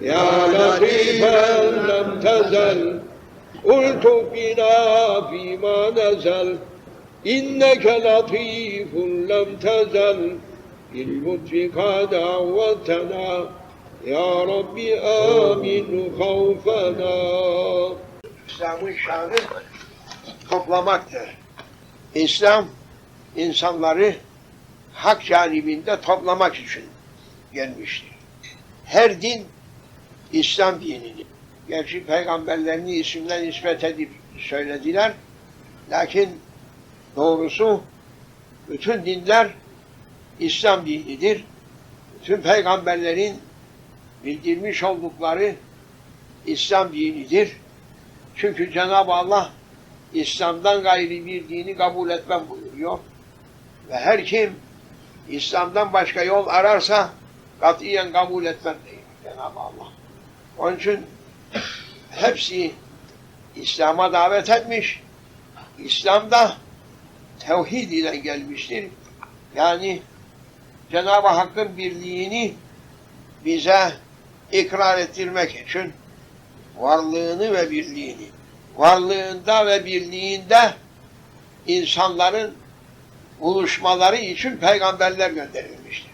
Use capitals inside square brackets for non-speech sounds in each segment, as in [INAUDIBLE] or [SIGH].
يا لطيفا لم تزل قلت بنا فيما نزل إنك لطيف لم تزل باللطف قد عودتنا يا رب آمن خوفنا İslam'ın şanı toplamaktır. İslam insanları hak canibinde toplamak için gelmiştir. Her din İslam dinidir. Gerçi peygamberlerini isimden nispet edip söylediler. Lakin doğrusu bütün dinler İslam dinidir. Bütün peygamberlerin bildirmiş oldukları İslam dinidir. Çünkü Cenab-ı Allah İslam'dan gayri bir dini kabul etmem buyuruyor. Ve her kim İslam'dan başka yol ararsa katiyen kabul etmem diyor Cenab-ı Allah. Onun için hepsi İslam'a davet etmiş. İslam'da tevhid ile gelmiştir. Yani Cenab-ı Hakk'ın birliğini bize ikrar ettirmek için varlığını ve birliğini, varlığında ve birliğinde insanların buluşmaları için peygamberler gönderilmiştir.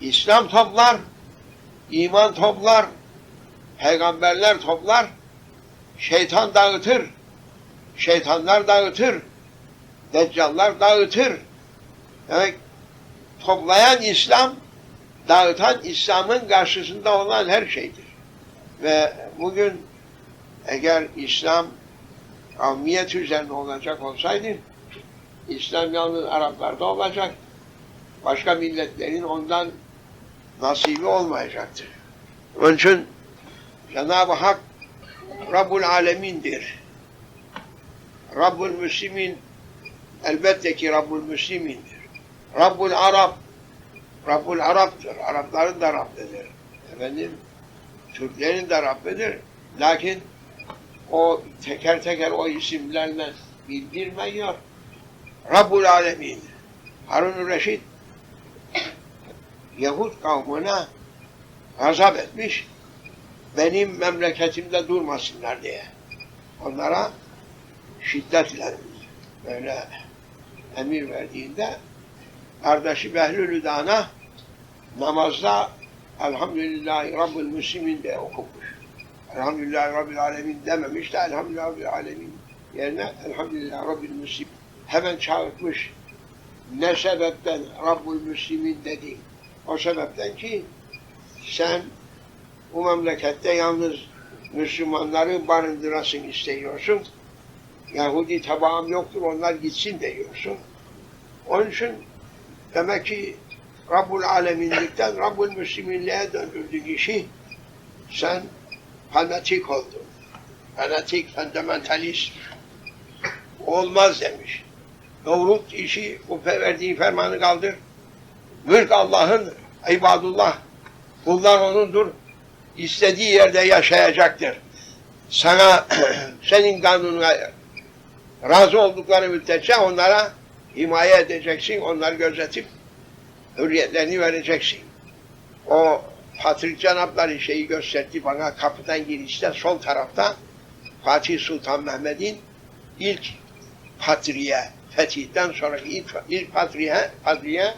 İslam toplar, iman toplar, peygamberler toplar, şeytan dağıtır, şeytanlar dağıtır, deccallar dağıtır. Demek toplayan İslam, dağıtan İslam'ın karşısında olan her şeydir. Ve bugün eğer İslam kavmiyet üzerine olacak olsaydı, İslam yalnız Araplarda olacak, başka milletlerin ondan nasibi olmayacaktır. Onun için Cenab-ı Hak Rabbul Alemin'dir. Rabbul Müslimin elbette ki Rabbul Müslimin'dir. Rabbul Arap Rabbul Arap'tır. Arapların da Rabbidir. Efendim Türklerin de Rabbidir. Lakin o teker teker o isimlerle bildirmiyor. Rabbul Alemin. Harun Reşit Yahud kavmine gazap etmiş. Benim memleketimde durmasınlar diye. Onlara şiddet ile böyle emir verdiğinde kardeşi Behlül Dana namazda Elhamdülillahi Rabbil Müslimin de okumuş. Elhamdülillahi Rabbil Alemin dememiş de Elhamdülillahi Rabbil Alemin yerine Elhamdülillahi Rabbil Müslim hemen çağırtmış. Ne sebepten Rabbul Müslimin dedi. O sebepten ki sen bu memlekette yalnız Müslümanları barındırasın istiyorsun. Yahudi tabağım yoktur onlar gitsin diyorsun. Onun için demek ki Rabbul Aleminlikten Rabbul Müsliminliğe döndürdük işi. Sen fanatik oldun. Fanatik, fundamentalist. Olmaz demiş. Doğrult işi, bu verdiği fermanı kaldır. Mülk Allah'ın, ibadullah. Kullar O'nundur. İstediği yerde yaşayacaktır. Sana, [CLEARS THROAT] senin kanununa razı oldukları müddetçe onlara himaye edeceksin, onları gözetip hürriyetlerini vereceksin. O Patrik Cenapları şeyi gösterdi bana kapıdan girişte sol tarafta Fatih Sultan Mehmet'in ilk patriye, fetihten sonraki ilk, ilk patriye, patriye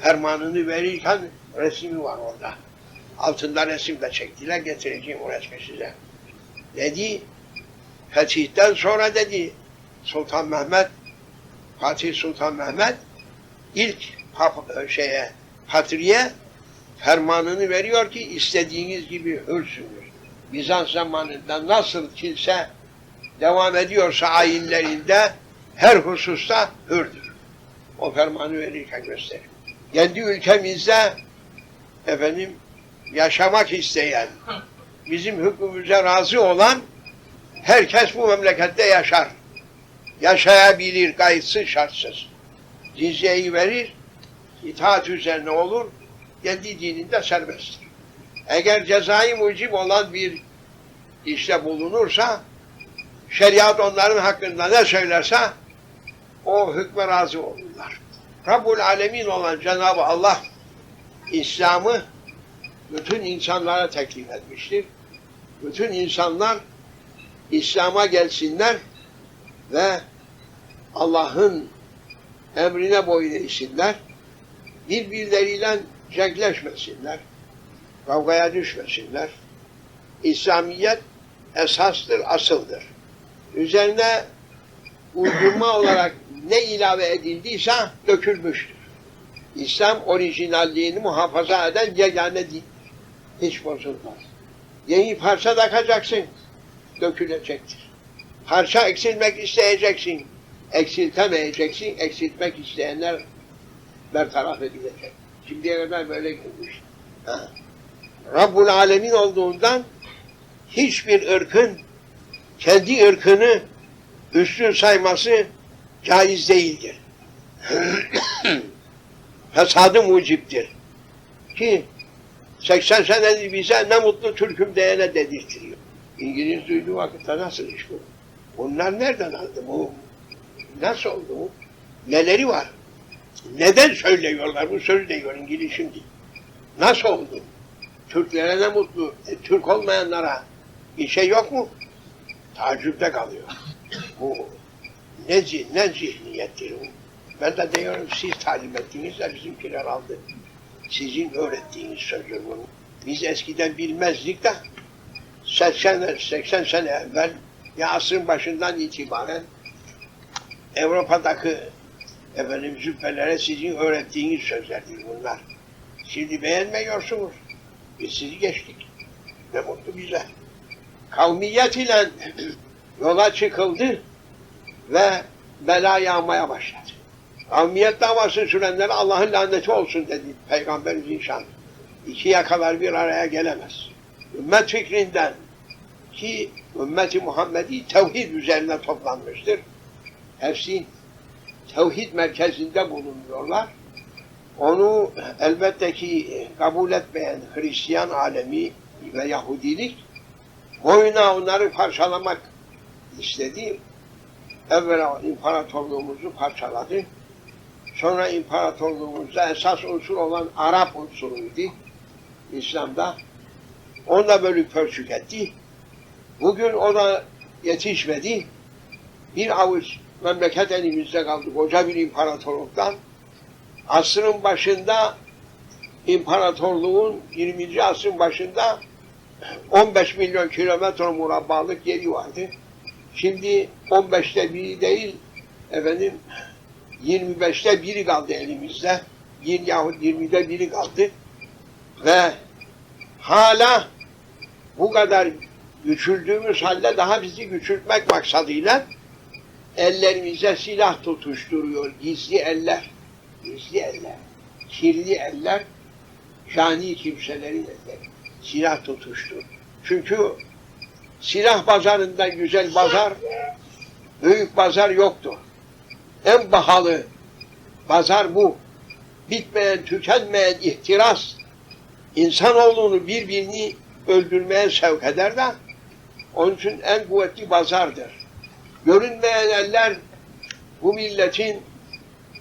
fermanını verirken resmi var orada. Altında resim de çektiler, getireceğim o resmi size. Dedi, fetihten sonra dedi Sultan Mehmet, Fatih Sultan Mehmet ilk pap şeye, patriye fermanını veriyor ki istediğiniz gibi hürsünüz. Bizans zamanında nasıl kilise devam ediyorsa ayinlerinde her hususta hürdür. O fermanı verirken gösterir. Kendi ülkemizde efendim yaşamak isteyen, bizim hükmümüze razı olan herkes bu memlekette yaşar. Yaşayabilir kayıtsız şartsız. Cizyeyi verir, itaat üzerine olur, kendi dininde serbesttir. Eğer cezai mucib olan bir işte bulunursa, şeriat onların hakkında ne söylerse, o hükme razı olurlar. Rabbul Alemin olan Cenab-ı Allah, İslam'ı bütün insanlara teklif etmiştir. Bütün insanlar İslam'a gelsinler ve Allah'ın emrine boyun eğsinler. Birbirleriyle cenkleşmesinler. Kavgaya düşmesinler. İslamiyet esastır, asıldır. Üzerine uydurma [COUGHS] olarak ne ilave edildiyse dökülmüştür. İslam orijinalliğini muhafaza eden yegane din. Hiç bozulmaz. Yeni parça takacaksın, dökülecektir. Parça eksilmek isteyeceksin, eksiltemeyeceksin, eksiltmek isteyenler bertaraf edilecek. Şimdiye kadar böyle gelmiş. Ha. Rabbul Alemin olduğundan hiçbir ırkın kendi ırkını üstün sayması caiz değildir. [COUGHS] Fesadı muciptir. Ki 80 senedir bize ne mutlu Türk'üm diyene dedirtiyor. İngiliz duyduğu vakitte nasıl iş bu? Bunlar nereden aldı bu? Nasıl oldu bu? Neleri var? Neden söylüyorlar bu sözü diyor İngiliz şimdi? Nasıl oldu? Türklere ne mutlu. E, Türk olmayanlara bir şey yok mu? Tacipte kalıyor. Bu ne, ne zihniyettir bu? Ben de diyorum siz talim ettiniz de bizimkiler aldı. Sizin öğrettiğiniz sözdür bunu. Biz eskiden bilmezdik de 80, 80 sene evvel ya asrın başından itibaren Avrupa'daki efendim züppelere sizin öğrettiğiniz sözlerdir bunlar. Şimdi beğenmiyorsunuz. Biz sizi geçtik. Ne mutlu bize. Kavmiyet ile [CLEARS THROAT] yola çıkıldı ve bela yağmaya başladı. Kavmiyet davası sürenlere Allah'ın laneti olsun dedi Peygamber inşan. İki yakalar bir araya gelemez. Ümmet fikrinden ki ümmeti Muhammedi tevhid üzerine toplanmıştır. Hepsi tevhid merkezinde bulunuyorlar. Onu elbette ki kabul etmeyen Hristiyan alemi ve Yahudilik boyuna onları parçalamak istedi. Evvela imparatorluğumuzu parçaladı. Sonra imparatorluğumuzda esas unsur olan Arap unsuruydu. İslam'da. Onu da bölük pörçük etti. Bugün o da yetişmedi. Bir avuç memleket elimizde kaldı koca bir imparatorluktan. Asrın başında imparatorluğun 20. asrın başında 15 milyon kilometre murabbalık yeri vardı. Şimdi 15'te biri değil efendim 25'te biri kaldı elimizde. Yahut 20'de biri kaldı. Ve hala bu kadar güçüldüğümüz halde daha bizi güçültmek maksadıyla ellerimize silah tutuşturuyor gizli eller. Gizli eller. Kirli eller. Cani kimselerin elleri. Silah tutuştur. Çünkü silah pazarında güzel pazar, büyük pazar yoktur. En pahalı pazar bu. Bitmeyen, tükenmeyen ihtiras insanoğlunu birbirini öldürmeye sevk eder de onun için en kuvvetli pazardır. Görünmeyen eller bu milletin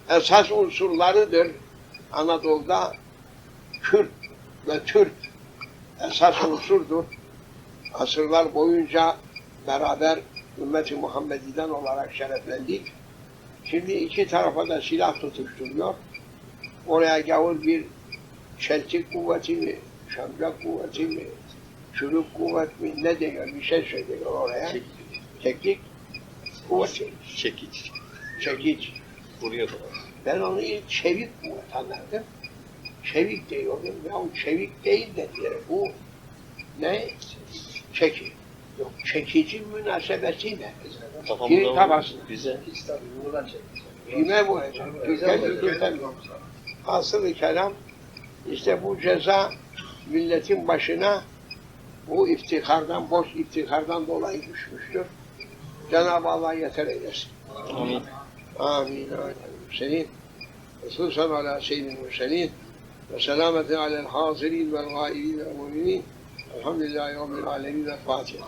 esas unsurlarıdır. Anadolu'da Kürt ve Türk esas unsurdur. Asırlar boyunca beraber ümmeti Muhammedi'den olarak şereflendik. Şimdi iki tarafa da silah tutuşturuyor. Oraya gavur bir çeltik kuvveti mi, şamcak kuvveti mi, çürük kuvvet mi ne diyor bir şey söylüyor oraya. Çekik kuvveti, Çekiç. çekiç. Vuruyor. Ben onu ilk çevik kuvvet anladım. Çevik diyordum. Ya o çevik değil dediler. Bu ne? Çeki. Yok çekici münasebetiyle. Kirin Kafamda tabasına. Güzel. Kime mi? Asıl-ı kelam işte bu ceza milletin başına bu iftihardan, boş iftihardan dolayı düşmüştür. Cenab-ı Allah yeter eylesin. Amin. Amin. Senin. Hususan ala seyyidin mürselin ve selameti alel hazirin vel gairin ve müminin. Elhamdülillahi Rabbil alemin. El Fatiha.